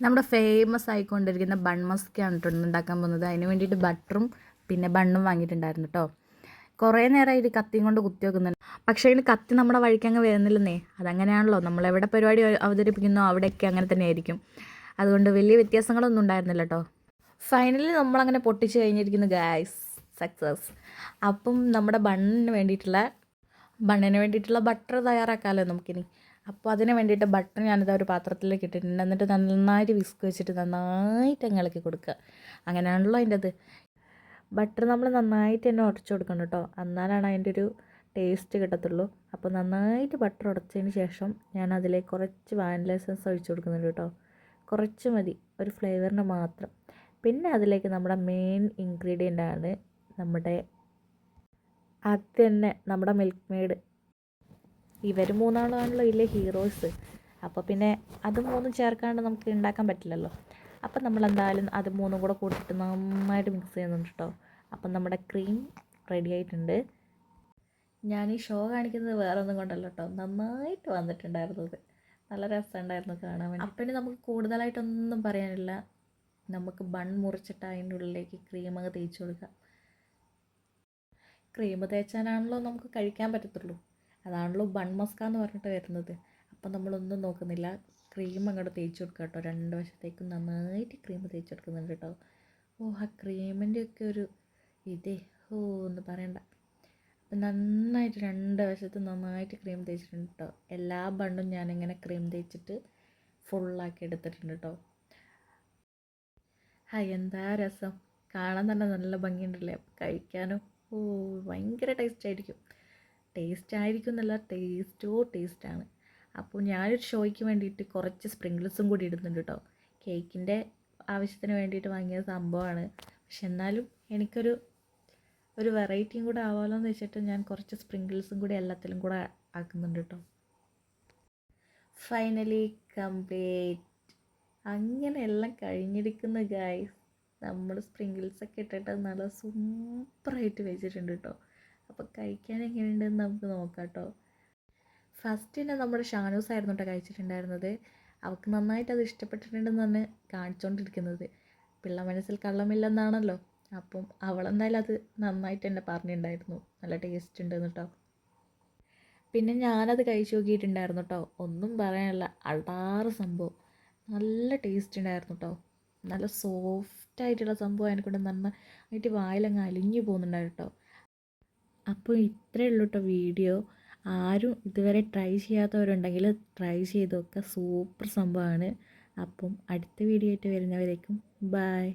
നമ്മുടെ famous ആയിക്കൊണ്ടിരിക്കുന്ന bun Musk ആണ് ഉണ്ടാക്കാൻ പോകുന്നത്. അതിന് വേണ്ടിയിട്ട് ബട്ടറും പിന്നെ ബണ്ണും വാങ്ങിയിട്ടുണ്ടായിരുന്നു കേട്ടോ. കുറേ നേരമായി ഇത് കത്തിയും കൊണ്ട് കുത്തി വെക്കുന്നുണ്ട്. പക്ഷേ ഇതിന് കത്തി നമ്മുടെ വഴിക്ക് അങ്ങ് വരുന്നില്ലെന്നേ. അതങ്ങനെയാണല്ലോ. നമ്മൾ എവിടെ പരിപാടി അവതരിപ്പിക്കുന്നോ അവിടെയൊക്കെ അങ്ങനെ തന്നെ ആയിരിക്കും അതുകൊണ്ട് വലിയ വ്യത്യാസങ്ങളൊന്നും ഉണ്ടായിരുന്നില്ല കേട്ടോ. ഫൈനലി നമ്മളങ്ങനെ പൊട്ടിച്ച് കഴിഞ്ഞിരിക്കുന്നു ഗായ്സ് സക്സസ് അപ്പം നമ്മുടെ ബണ്ണിന് വേണ്ടിയിട്ടുള്ള ബണ്ണിന് വേണ്ടിയിട്ടുള്ള ബട്ടർ തയ്യാറാക്കാമല്ലോ നമുക്കിനി. അപ്പോൾ അതിന് വേണ്ടിയിട്ട് ബട്ടർ ഞാനിത് ഒരു പാത്രത്തിലേക്ക് ഇട്ടിട്ടുണ്ട്. എന്നിട്ട് നന്നായിട്ട് വിസ്ക് വെച്ചിട്ട് നന്നായിട്ട് അങ്ങ് ഇളക്കി കൊടുക്കുക. അങ്ങനെയാണല്ലോ അതിന്റെ അത് ബട്ടർ നമ്മൾ നന്നായിട്ട് തന്നെ ഉടച്ചു കൊടുക്കണം കേട്ടോ. എന്നാലാണ് അതിന്റെ ഒരു ടേസ്റ്റ് കിട്ടത്തുള്ളൂ. അപ്പോൾ നന്നായിട്ട് ബട്ടർ ഉടച്ചതിന് ശേഷം ഞാൻ അതിലേക്ക് കുറച്ച് വാനില എസൻസ് ഒഴിച്ചു കൊടുക്കുന്നുണ്ട് കേട്ടോ. കുറച്ച് മതി. ഒരു ഫ്ലേവറിന് മാത്രം. പിന്നെ അതിലേക്ക് നമ്മുടെ മെയിൻ ഇൻഗ്രീഡിയന്റ് ആണ് നമ്മുടെ അത് തന്നെ നമ്മുടെ മിൽക്ക് മെയ്ഡ് ഇവർ മൂന്നാളാണല്ലോ ഇല്ലേ ഹീറോസ് അപ്പോൾ പിന്നെ അത് മൂന്നും ചേർക്കാണ്ട് നമുക്ക് ഉണ്ടാക്കാൻ പറ്റില്ലല്ലോ. അപ്പം നമ്മൾ എന്തായാലും അത് മൂന്നും കൂടെ കൂട്ടിയിട്ട് നന്നായിട്ട് മിക്സ് ചെയ്യുന്നുണ്ട് കേട്ടോ അപ്പം നമ്മുടെ ക്രീം റെഡി ആയിട്ടുണ്ട്. ഞാൻ ഈ ഷോ കാണിക്കുന്നത് വേറെ ഒന്നും കൊണ്ടല്ല കേട്ടോ നന്നായിട്ട് വന്നിട്ടുണ്ടായിരുന്നത് നല്ല രസമുണ്ടായിരുന്നു കാണാൻ വേണ്ടി. അപ്പം നമുക്ക് കൂടുതലായിട്ടൊന്നും പറയാനില്ല. നമുക്ക് ബൺ മുറിച്ചിട്ട് അതിന്റെ ഉള്ളിലേക്ക് ക്രീം അങ്ങ് തേച്ച് കൊടുക്കാം. ക്രീം തേച്ചാനാണല്ലോ നമുക്ക് കഴിക്കാൻ പറ്റത്തുള്ളൂ. അതാണല്ലോ ബൺ മസ്ക എന്ന് പറഞ്ഞിട്ട് വരുന്നത്. അപ്പം നമ്മളൊന്നും നോക്കുന്നില്ല. ക്രീം അങ്ങോട്ട് തേച്ച് കൊടുക്കുക കേട്ടോ രണ്ട് വശത്തേക്കും നന്നായിട്ട് ക്രീം തേച്ച് കൊടുക്കുന്നുണ്ട് കേട്ടോ ഓ ആ ക്രീമിന്റെ ഒക്കെ ഒരു ഇതേ. ഓ ഒന്ന് പറയണ്ട. അപ്പം നന്നായിട്ട് രണ്ട് വശത്ത് നന്നായിട്ട് ക്രീം തേച്ചിട്ടുണ്ട് കേട്ടോ എല്ലാ ബണ്ണും ഞാനിങ്ങനെ ക്രീം തേച്ചിട്ട് ഫുള്ളാക്കി എടുത്തിട്ടുണ്ട് കേട്ടോ ഹാ എന്താ രസം? കാണാൻ തന്നെ നല്ല ഭംഗിയുണ്ടല്ലേ? കഴിക്കാനും. ഓ ഭയങ്കര ടേസ്റ്റ് ആയിരിക്കും. ടേസ്റ്റ് ആയിരിക്കും എന്നല്ല ടേസ്റ്റോ ടേസ്റ്റാണ്. അപ്പോൾ ഞാനൊരു ഷോയ്ക്ക് വേണ്ടിയിട്ട് കുറച്ച് സ്പ്രിങ്കിൾസും കൂടി ഇടുന്നുണ്ട് കേട്ടോ കേക്കിന്റെ ആവശ്യത്തിന് വേണ്ടിയിട്ട് വാങ്ങിയ സംഭവമാണ്. പക്ഷെ എന്നാലും എനിക്കൊരു ഒരു വെറൈറ്റിയും കൂടെ ആവാമല്ലോ എന്ന് വെച്ചിട്ട് ഞാൻ കുറച്ച് സ്പ്രിങ്കിൾസും കൂടി എല്ലാത്തിലും കൂടെ ആക്കുന്നുണ്ട് കേട്ടോ ഫൈനലി കംപ്ലീറ്റ്. അങ്ങനെ എല്ലാം കഴിഞ്ഞിരിക്കുന്ന ഗായ്സ്. നമ്മൾ സ്പ്രിങ്കിൾസൊക്കെ ഇട്ടിട്ട് നല്ല സൂപ്പറായിട്ട് വെച്ചിട്ടുണ്ട് കേട്ടോ അപ്പോൾ കഴിക്കാൻ എങ്ങനെയുണ്ടെന്ന് നമുക്ക് നോക്കാം കേട്ടോ ഫസ്റ്റ് തന്നെ നമ്മുടെ ഷാനൂസ് ആയിരുന്നു കേട്ടോ കഴിച്ചിട്ടുണ്ടായിരുന്നത്. അവൾക്ക് നന്നായിട്ട് അത് ഇഷ്ടപ്പെട്ടിട്ടുണ്ടെന്നാണ് കാണിച്ചുകൊണ്ടിരിക്കുന്നത് പിള്ള മനസ്സിൽ കള്ളമില്ലെന്നാണല്ലോ. അപ്പം അവളെന്തായാലും അത് നന്നായിട്ട് എന്നെ പറഞ്ഞിട്ടുണ്ടായിരുന്നു. നല്ല ടേസ്റ്റ് ഉണ്ടെന്ന് കേട്ടോ പിന്നെ ഞാനത് കഴിച്ചു നോക്കിയിട്ടുണ്ടായിരുന്നു കേട്ടോ ഒന്നും പറയാനില്ല. അടാറ് സംഭവം. നല്ല ടേസ്റ്റ് ഉണ്ടായിരുന്നു കേട്ടോ നല്ല സോഫ്റ്റ് ആയിട്ടുള്ള സംഭവം അതിനെക്കൊണ്ട് നന്നായിട്ട് വായിലങ്ങ് അലിഞ്ഞു പോകുന്നുണ്ടായിരുന്നു കേട്ടോ അപ്പോൾ ഇത്രയേ ഉള്ളൂ കേട്ടോ വീഡിയോ. ആരും ഇതുവരെ ട്രൈ ചെയ്യാത്തവരുണ്ടെങ്കിൽ ട്രൈ ചെയ്ത് നോക്കുക. സൂപ്പർ സംഭവമാണ്. അപ്പം അടുത്ത വീഡിയോ ആയിട്ട് വരുന്നവരേക്കും ബായ്